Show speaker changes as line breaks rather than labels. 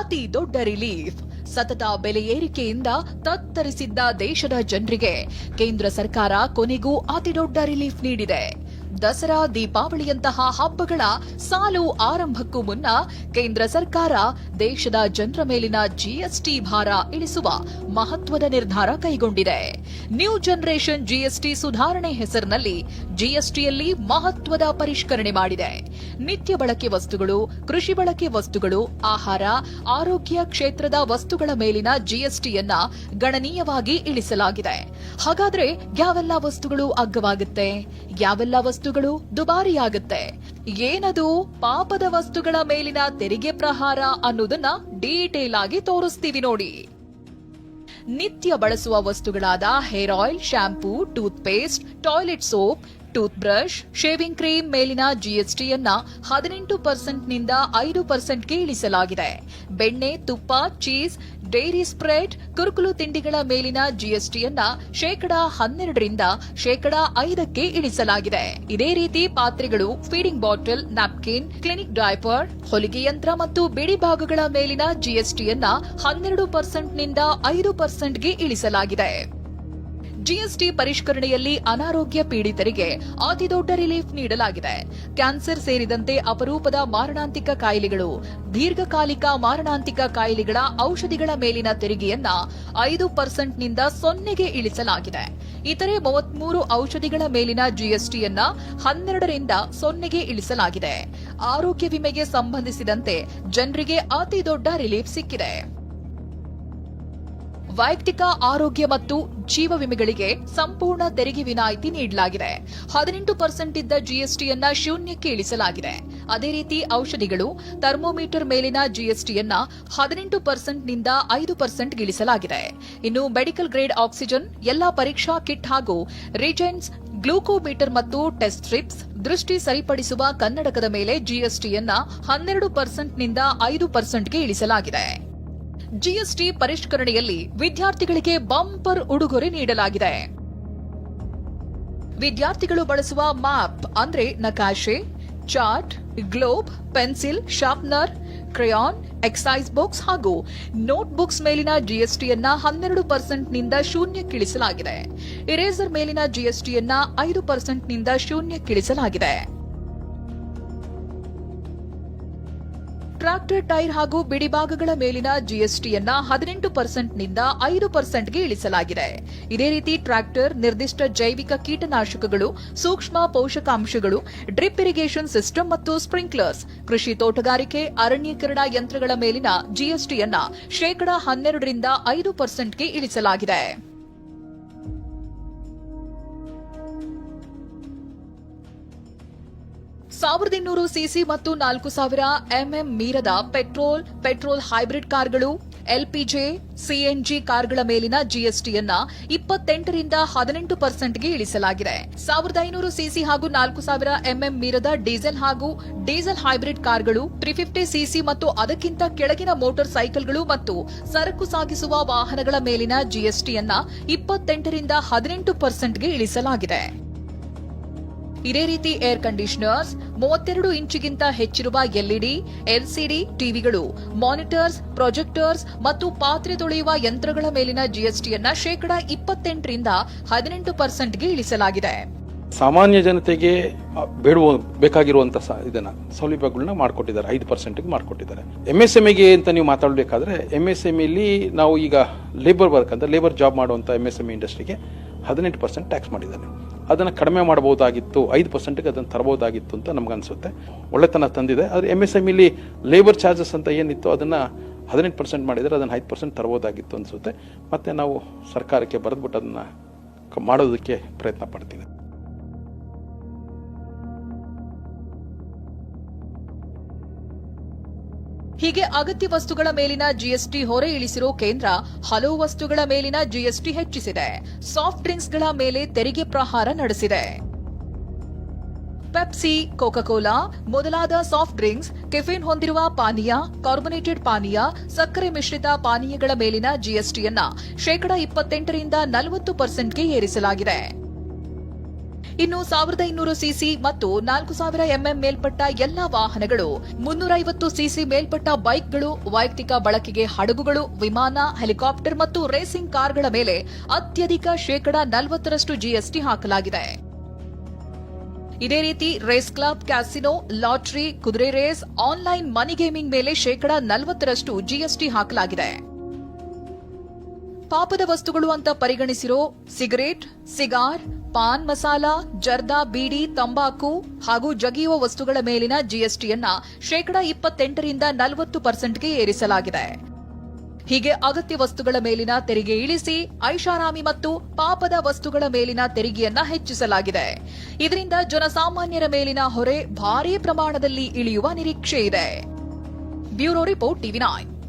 ಅತಿ ದೊಡ್ಡ ರಿಲೀಫ್. ಸತತ ಬೆಲೆ ಏರಿಕೆಯಿಂದ ತತ್ತರಿಸಿದ್ದ ದೇಶದ ಜನರಿಗೆ ಕೇಂದ್ರ ಸರ್ಕಾರ ಕೊನೆಗೂ ಅತಿದೊಡ್ಡ ರಿಲೀಫ್ ನೀಡಿದೆ. ದಸರಾ, ದೀಪಾವಳಿಯಂತಹ ಹಬ್ಬಗಳ ಸಾಲು ಆರಂಭಕ್ಕೂ ಮುನ್ನ ಕೇಂದ್ರ ಸರ್ಕಾರ ದೇಶದ ಜನರ ಮೇಲಿನ ಜಿಎಸ್ಟಿ ಭಾರ ಇಳಿಸುವ ಮಹತ್ವದ ನಿರ್ಧಾರ ಕೈಗೊಂಡಿದೆ. ನ್ಯೂ ಜನರೇಷನ್ ಜಿಎಸ್ಟಿ ಸುಧಾರಣೆ ಹೆಸರಿನಲ್ಲಿ ಜಿಎಸ್ಟಿಯಲ್ಲಿ ಮಹತ್ವದ ಪರಿಷ್ಕರಣೆ ಮಾಡಿದೆ. ನಿತ್ಯ ಬಳಕೆ ವಸ್ತುಗಳು, ಕೃಷಿ ಬಳಕೆ ವಸ್ತುಗಳು, ಆಹಾರ, ಆರೋಗ್ಯ ಕ್ಷೇತ್ರದ ವಸ್ತುಗಳ ಮೇಲಿನ ಜಿಎಸ್ಟಿಯನ್ನ ಗಣನೀಯವಾಗಿ ಇಳಿಸಲಾಗಿದೆ. ಹಾಗಾದ್ರೆ ಯಾವೆಲ್ಲ ವಸ್ತುಗಳು ಅಗ್ಗವಾಗುತ್ತೆ? ಯಾವೆಲ್ಲ ವಸ್ತುಗಳು ದುಬಾರಿಯಾಗುತ್ತೆ. ಏನದು? ಪಾಪದ ವಸ್ತುಗಳ ಮೇಲಿನ ತೆರಿಗೆ ಪ್ರಹಾರ ಅನ್ನೋದನ್ನ ಡೀಟೇಲ್ ಆಗಿ ತೋರಿಸ್ತೀವಿ ನೋಡಿ. ನಿತ್ಯ ಬಳಸುವ ವಸ್ತುಗಳಾದ hair oil shampoo tooth paste toilet soap tooth brush shaving cream ಮೇಲಿನ ಜಿಎಸ್ಟಿಯನ್ನ ಹದಿನೆಂಟು ಪರ್ಸೆಂಟ್ನಿಂದ ಐದು ಪರ್ಸೆಂಟ್ಗೆ ಇಳಿಸಲಾಗಿದೆ. ಬೆಣ್ಣೆ, ತುಪ್ಪ, ಚೀಸ್ ಡೈರಿ ಸ್ಪ್ರೆಡ್, ಕುರುಕುಲು ತಿಂಡಿಗಳ ಮೇಲಿನ ಜಿಎಸ್ಟಿಯನ್ನ ಶೇಕಡಾ ಹನ್ನೆರಡರಿಂದ ಶೇಕಡಾ ಐದಕ್ಕೆ ಇಳಿಸಲಾಗಿದೆ. ಇದೇ ರೀತಿ ಪಾತ್ರೆಗಳು feeding bottle napkin clinic diaper ಹೊಲಿಗೆ ಯಂತ್ರ ಮತ್ತು ಬಿಡಿ ಭಾಗಗಳ ಮೇಲಿನ ಜಿಎಸ್ಟಿಯನ್ನ ಹನ್ನೆರಡು ಪರ್ಸೆಂಟ್ನಿಂದ ಐದು ಪರ್ಸೆಂಟ್ಗೆ ಇಳಿಸಲಾಗಿದೆ. ಜಿಎಸ್ಟಿ ಪರಿಷ್ಕರಣೆಯಲ್ಲಿ ಅನಾರೋಗ್ಯ ಪೀಡಿತರಿಗೆ ಅತಿದೊಡ್ಡ ರಿಲೀಫ್ ನೀಡಲಾಗಿದೆ. ಕ್ಯಾನ್ಸರ್ ಸೇರಿದಂತೆ ಅಪರೂಪದ ಮಾರಣಾಂತಿಕ ಕಾಯಿಲೆಗಳು, ದೀರ್ಘಕಾಲಿಕ ಮಾರಣಾಂತಿಕ ಕಾಯಿಲೆಗಳ ಔಷಧಿಗಳ ಮೇಲಿನ ತೆರಿಗೆಯನ್ನ ಐದು ಪರ್ಸೆಂಟ್ನಿಂದ ಸೊನ್ನೆಗೆ ಇಳಿಸಲಾಗಿದೆ. ಇತರೆ ಮೂವತ್ಮೂರು ಔಷಧಿಗಳ ಮೇಲಿನ ಜಿಎಸ್ಟಿಯನ್ನ ಹನ್ನೆರಡರಿಂದ ಸೊನ್ನೆಗೆ ಇಳಿಸಲಾಗಿದೆ. ಆರೋಗ್ಯ ವಿಮೆಗೆ ಸಂಬಂಧಿಸಿದಂತೆ ಜನರಿಗೆ ಅತಿದೊಡ್ಡ ರಿಲೀಫ್ ಸಿಕ್ಕಿದೆ. ವೈಯಕ್ತಿಕ ಆರೋಗ್ಯ ಮತ್ತು ಜೀವ ವಿಮೆಗಳಿಗೆ ಸಂಪೂರ್ಣ ತೆರಿಗೆ ವಿನಾಯಿತಿ ನೀಡಲಾಗಿದೆ. ಹದಿನೆಂಟು ಪರ್ಸೆಂಟ್ ಇದ್ದ ಜಿಎಸ್ಟಿಯನ್ನ ಶೂನ್ಯಕ್ಕೆ ಇಳಿಸಲಾಗಿದೆ. ಅದೇ ರೀತಿ ಔಷಧಿಗಳು, ಥರ್ಮೋಮೀಟರ್ ಮೇಲಿನ ಜಿಎಸ್ಟಿಯನ್ನ ಹದಿನೆಂಟು ಪರ್ಸೆಂಟ್ನಿಂದ ಐದು ಪರ್ಸೆಂಟ್ ಇಳಿಸಲಾಗಿದೆ. ಇನ್ನು ಮೆಡಿಕಲ್ ಗ್ರೇಡ್ ಆಕ್ಸಿಜನ್, ಎಲ್ಲಾ ಪರೀಕ್ಷಾ ಕಿಟ್ ಹಾಗೂ ರಿಜೆನ್ಸ್ ಗ್ಲೂಕೋಮೀಟರ್ ಮತ್ತು ಟೆಸ್ಟ್ ಸ್ಟ್ರಿಪ್ಸ್ ದೃಷ್ಟಿ ಸರಿಪಡಿಸುವ ಕನ್ನಡಕದ ಮೇಲೆ ಜಿಎಸ್ಟಿಯನ್ನ ಹನ್ನೆರಡು ಪರ್ಸೆಂಟ್ನಿಂದ ಐದು ಪರ್ಸೆಂಟ್ಗೆ ಇಳಿಸಲಾಗಿದೆ. ಜಿಎಸ್ಟಿ ಪರಿಷ್ಕರಣೆಯಲ್ಲಿ ವಿದ್ಯಾರ್ಥಿಗಳಿಗೆ ಬಂಪರ್ ಉಡುಗೊರೆ ನೀಡಲಾಗಿದೆ. ವಿದ್ಯಾರ್ಥಿಗಳು ಬಳಸುವ ಮ್ಯಾಪ್ ಅಂದ್ರೆ ನಕಾಶೆ, chart, globe, pencil, sharpener, crayon, exercise books ಹಾಗೂ ನೋಟ್ ಬುಕ್ಸ್ ಮೇಲಿನ ಜಿಎಸ್ಟಿಯನ್ನ ಹನ್ನೆರಡು ಪರ್ಸೆಂಟ್ನಿಂದ ಶೂನ್ಯಕ್ಕಿಳಿಸಲಾಗಿದೆ. ಇರೇಸರ್ ಮೇಲಿನ ಜಿಎಸ್ಟಿಯನ್ನ ಐದು ಪರ್ಸೆಂಟ್ನಿಂದ ಶೂನ್ಯಕ್ಕಿಳಿಸಲಾಗಿದೆ. ಟ್ರಾಕ್ಟರ್, ಟೈರ್ ಹಾಗೂ ಬಿಡಿಭಾಗಗಳ ಮೇಲಿನ ಜಿಎಸ್ಟಿಯನ್ನ ಹದಿನೆಂಟು ಪರ್ಸೆಂಟ್ನಿಂದ ಐದು ಪರ್ಸೆಂಟ್ಗೆ ಇಳಿಸಲಾಗಿದೆ. ಇದೇ ರೀತಿ ಟ್ರಾಕ್ಟರ್, ನಿರ್ದಿಷ್ಟ ಜೈವಿಕ ಕೀಟನಾಶಕಗಳು, ಸೂಕ್ಷ್ಮ ಪೋಷಕಾಂಶಗಳು, ಡ್ರಿಪ್ ಇರಿಗೇಷನ್ ಸಿಸ್ಟಮ್ ಮತ್ತು ಸ್ಪ್ರಿಂಕ್ಲರ್ಸ್, ಕೃಷಿ ತೋಟಗಾರಿಕೆ, ಅರಣ್ಯೀಕರಣ ಯಂತ್ರಗಳ ಮೇಲಿನ ಜಿಎಸ್ಟಿಯನ್ನ ಶೇಕಡಾ ಹನ್ನೆರಡರಿಂದ ಐದು ಪರ್ಸೆಂಟ್ಗೆ ಇಳಿಸಲಾಗಿದೆ. ಸಾವಿರದ ಇನ್ನೂರು ಸಿಸಿ ಮತ್ತು ನಾಲ್ಕು ಸಾವಿರ ಎಂಎಂ ಮೀರದ ಪೆಟ್ರೋಲ್ ಪೆಟ್ರೋಲ್ ಹೈಬ್ರಿಡ್ ಕಾರ್ಗಳು, ಎಲ್ಪಿಜೆ, ಸಿಎನ್ಜಿ ಕಾರ್ಗಳ ಮೇಲಿನ ಜಿಎಸ್ಟಿಯನ್ನ ಇಪ್ಪತ್ತೆಂಟರಿಂದ ಹದಿನೆಂಟು ಪರ್ಸೆಂಟ್ಗೆ ಇಳಿಸಲಾಗಿದೆ. ಸಾವಿರದ ಐನೂರು ಸಿಸಿ ಹಾಗೂ ನಾಲ್ಕು ಸಾವಿರ ಎಂಎಂ ಮೀರದ ಡೀಸೆಲ್ ಹಾಗೂ ಡೀಸೆಲ್ ಹೈಬ್ರಿಡ್ ಕಾರ್ಗಳು, ತ್ರೀ ಫಿಫ್ಟಿ ಸಿಸಿ ಮತ್ತು ಅದಕ್ಕಿಂತ ಕೆಳಗಿನ ಮೋಟಾರ್ ಸೈಕಲ್ಗಳು ಮತ್ತು ಸರಕು ಸಾಗಿಸುವ ವಾಹನಗಳ ಮೇಲಿನ ಜಿಎಸ್ಟಿಯನ್ನ ಇಪ್ಪತ್ತೆಂಟರಿಂದ ಹದಿನೆಂಟು ಪರ್ಸೆಂಟ್ಗೆ ಇಳಿಸಲಾಗಿದೆ. ಇದೇ ರೀತಿ ಏರ್ ಕಂಡೀಷನರ್ಸ್ ಮೂವತ್ತೆರಡು ಇಂಚಿಗಿಂತ ಹೆಚ್ಚಿರುವ ಎಲ್ಇಡಿ, ಎಲ್ಸಿಡಿ ಟಿವಿಗಳು ಮಾನಿಟರ್ಸ್ ಪ್ರೊಜೆಕ್ಟರ್ಸ್ ಮತ್ತು ಪಾತ್ರೆ ತೊಳೆಯುವ ಯಂತ್ರಗಳ ಮೇಲಿನ ಜಿಎಸ್ಟಿಯನ್ನ ಶೇಕಡಾ ಇಪ್ಪತ್ತೆಂಟರಿಂದ ಹದಿನೆಂಟು ಪರ್ಸೆಂಟ್ಗೆ ಇಳಿಸಲಾಗಿದೆ.
ಸಾಮಾನ್ಯ ಜನತೆಗೆ ಬೇಡುವ ಬೇಕಾಗಿರುವಂತಹ ಇದನ್ನ ಸೌಲಭ್ಯಗಳನ್ನ ಮಾಡಿಕೊಟ್ಟಿದ್ದಾರೆ. ಐದು ಪರ್ಸೆಂಟ್ಗೆ ಮಾಡಿಕೊಟ್ಟಿದ್ದಾರೆ. ಎಂ ಎಸ್ ಎಮ್ಗೆ ಅಂತ ನೀವು ಮಾತಾಡಬೇಕಾದ್ರೆ ಎಂ ಎಸ್ ಇಲ್ಲಿ ನಾವು ಈಗ ಲೇಬರ್ ವರ್ಕ್ ಅಂತ ಲೇಬರ್ ಜಾಬ್ ಮಾಡುವಂತ ಎಂ ಎಸ್ ಎಂ ಇಂಡಸ್ಟ್ರಿಗೆ ಹದಿನೆಂಟು ಪರ್ಸೆಂಟ್ ಟ್ಯಾಕ್ಸ್ ಮಾಡಿದ್ದಾನೆ. ಅದನ್ನು ಕಡಿಮೆ ಮಾಡಬಹುದಾಗಿತ್ತು, ಐದು ಪರ್ಸೆಂಟ್ಗೆ ಅದನ್ನು ತರಬಹುದಾಗಿತ್ತು ಅಂತ ನಮ್ಗೆ ಅನಿಸುತ್ತೆ ಒಳ್ಳೆತನ ತಂದಿದೆ. ಆದರೆ ಎಂ ಎಸ್ ಎಂ ಇಲ್ಲಿ ಲೇಬರ್ ಚಾರ್ಜಸ್ ಅಂತ ಏನಿತ್ತು ಅದನ್ನು ಹದಿನೆಂಟು ಪರ್ಸೆಂಟ್ ಮಾಡಿದರೆ ಅದನ್ನು ಐದು ಪರ್ಸೆಂಟ್ ತರಬಹುದಾಗಿತ್ತು ಅನಿಸುತ್ತೆ. ಮತ್ತು ನಾವು ಸರ್ಕಾರಕ್ಕೆ ಬರೆದ್ಬಿಟ್ಟು ಅದನ್ನು ಮಾಡೋದಕ್ಕೆ ಪ್ರಯತ್ನ ಪಡ್ತೀವಿ.
ಹೀಗೆ ಅಗತ್ಯ ವಸ್ತುಗಳ ಮೇಲಿನ ಜಿಎಸ್ಟಿ ಹೊರೆ ಇಳಿಸಿರೋ ಕೇಂದ್ರ ಹಲವು ವಸ್ತುಗಳ ಮೇಲಿನ ಜಿಎಸ್ಟಿ ಹೆಚ್ಚಿಸಿದೆ. ಸಾಫ್ಟ್ ಡ್ರಿಂಕ್ಸ್ಗಳ ಮೇಲೆ ತೆರಿಗೆ ಪ್ರಹಾರ ನಡೆಸಿದೆ. ಪೆಪ್ಸಿ, ಕೋಕಾಕೋಲಾ, ಮೊದಲಾದ ಸಾಫ್ಟ್ ಡ್ರಿಂಕ್ಸ್, ಕೆಫೀನ್ ಹೊಂದಿರುವ ಪಾನೀಯ, ಕಾರ್ಬೊನೇಟೆಡ್ ಪಾನೀಯ, ಸಕ್ಕರೆ ಮಿಶ್ರಿತ ಪಾನೀಯಗಳ ಮೇಲಿನ ಜಿಎಸ್ಟಿಯನ್ನ ಶೇಕಡಾ ಇಪ್ಪತ್ತೆಂಟರಿಂದ ನಲವತ್ತು ಪರ್ಸೆಂಟ್ಗೆ ಏರಿಸಲಾಗಿದೆ. ಇನ್ನು ಸಾವಿರದ ಇನ್ನೂರು ಸಿಸಿ ಮತ್ತು ನಾಲ್ಕು ಸಾವಿರ ಎಂಎಂ ಮೇಲ್ಪಟ್ಟ ಎಲ್ಲಾ ವಾಹನಗಳು, ಮುನ್ನೂರೈವತ್ತು ಸಿಸಿ ಮೇಲ್ಪಟ್ಟ ಬೈಕ್ಗಳು, ವೈಯಕ್ತಿಕ ಬಳಕೆಗೆ ಹಡಗುಗಳು, ವಿಮಾನ, ಹೆಲಿಕಾಪ್ಟರ್ ಮತ್ತು ರೇಸಿಂಗ್ ಕಾರ್ಗಳ ಮೇಲೆ ಅತ್ಯಧಿಕ ಶೇಕಡ ನಲವತ್ತರಷ್ಟು ಜಿಎಸ್ಟಿ ಹಾಕಲಾಗಿದೆ. ಇದೇ ರೀತಿ ರೇಸ್ ಕ್ಲಬ್, ಕ್ಯಾಸಿನೋ, ಲಾಟರಿ, ಕುದುರೆ ರೇಸ್, ಆನ್ಲೈನ್ ಮನಿ ಗೇಮಿಂಗ್ ಮೇಲೆ ಶೇಕಡ ನಲವತ್ತರಷ್ಟು ಜಿಎಸ್ಟಿ ಹಾಕಲಾಗಿದೆ. ಪಾಪದ ವಸ್ತುಗಳು ಅಂತ ಪರಿಗಣಿಸಿರೋ ಸಿಗರೇಟ್, ಸಿಗಾರ್ ಪಾನ್ ಮಸಾಲ, ಜರ್ದಾ ಬೀಡಿ, ತಂಬಾಕು ಹಾಗೂ ಜಗಿಯುವ ವಸ್ತುಗಳ ಮೇಲಿನ ಜಿಎಸ್ಟಿಯನ್ನ ಶೇಕಡ ಇಪ್ಪತ್ತೆಂಟರಿಂದ ನಲವತ್ತು ಪರ್ಸೆಂಟ್ಗೆ ಏರಿಸಲಾಗಿದೆ. ಹೀಗೆ ಅಗತ್ಯ ವಸ್ತುಗಳ ಮೇಲಿನ ತೆರಿಗೆ ಇಳಿಸಿ ಐಷಾರಾಮಿ ಮತ್ತು ಪಾಪದ ವಸ್ತುಗಳ ಮೇಲಿನ ತೆರಿಗೆಯನ್ನ ಹೆಚ್ಚಿಸಲಾಗಿದೆ. ಇದರಿಂದ ಜನಸಾಮಾನ್ಯರ ಮೇಲಿನ ಹೊರೆ ಭಾರೀ ಪ್ರಮಾಣದಲ್ಲಿ ಇಳಿಯುವ ನಿರೀಕ್ಷೆ ಇದೆ. Bureau report TV nine.